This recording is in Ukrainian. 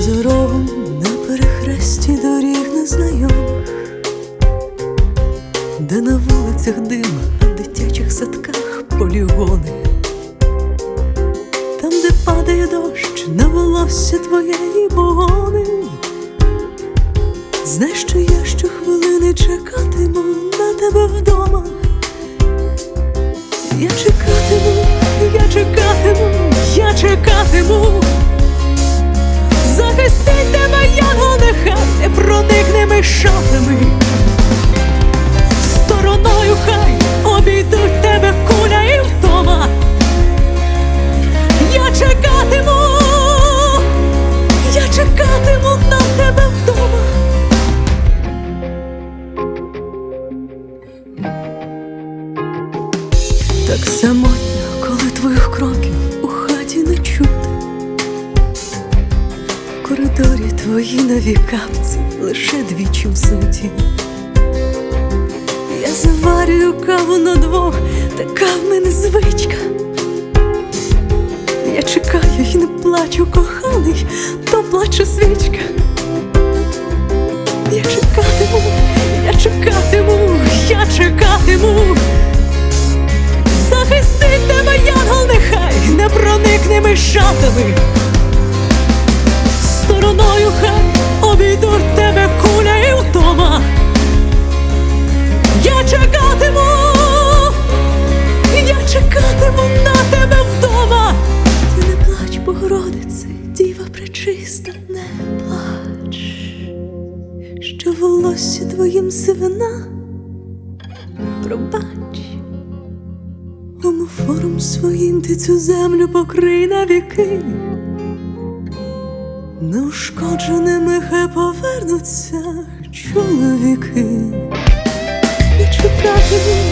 за рогом на перехресті доріг незнайомих, де на вулицях дима, в дитячих садках полігони, там, де падає дощ, на волосся твоєї погони, Знай, що я щохвилини чекатиму на тебе вдома. Я чекатиму, я чекатиму, я чекатиму. Захистить тебе, янгол, нехай не проникне мишатами. Стороною хай обійдуть тебе куля і втома. Я чекатиму, я чекатиму на тебе вдома. Так самотньо, коли твоїх кроків коридорі твої нові капці лише двічі в суті. Я заварюю каву на двох, така в мене звичка. Я чекаю і не плачу, коханий, то плаче свічка. Я чекатиму, я чекатиму, я чекатиму. Захистить тебе, янгол, нехай не проникне мишатами. Що волосся твоїм сивина, пробач. Омофором своїм ти цю землю покрий на віки. Неушкодженими хай повернуться чоловіки. І чекатиму,